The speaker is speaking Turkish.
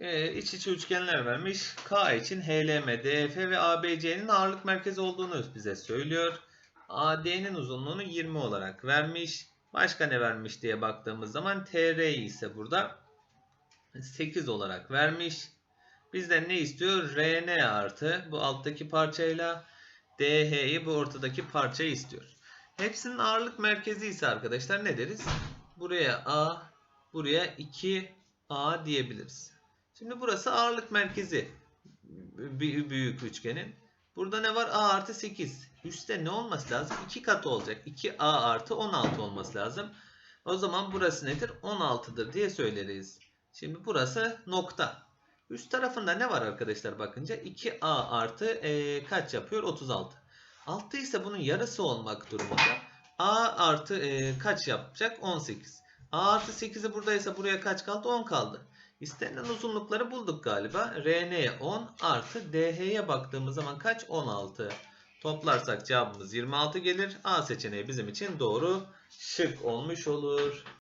e, iç içe üçgenler vermiş. K için HLM, DF ve ABC'nin ağırlık merkezi olduğunu bize söylüyor. AD'nin uzunluğunu 20 olarak vermiş. Başka ne vermiş diye baktığımız zaman TR ise burada 8 olarak vermiş. Bizden ne istiyor? RN artı bu alttaki parçayla DH'yi bu ortadaki parçayı istiyor. Hepsinin ağırlık merkezi ise arkadaşlar ne deriz? Buraya A, buraya 2A diyebiliriz. Şimdi burası ağırlık merkezi bü- büyük üçgenin. Burada ne var? A artı 8. Üstte ne olması lazım? 2 katı olacak. 2A artı 16 olması lazım. O zaman burası nedir? 16'dır diye söyleriz. Şimdi burası nokta. Üst tarafında ne var arkadaşlar bakınca? 2A artı e, kaç yapıyor? 36. Altta ise bunun yarısı olmak durumunda. A artı e, kaç yapacak? 18. A artı 8'i buradaysa buraya kaç kaldı? 10 kaldı. İstenilen uzunlukları bulduk galiba. RN'ye 10 artı DH'ye baktığımız zaman kaç? 16. Toplarsak cevabımız 26 gelir. A seçeneği bizim için doğru şık olmuş olur.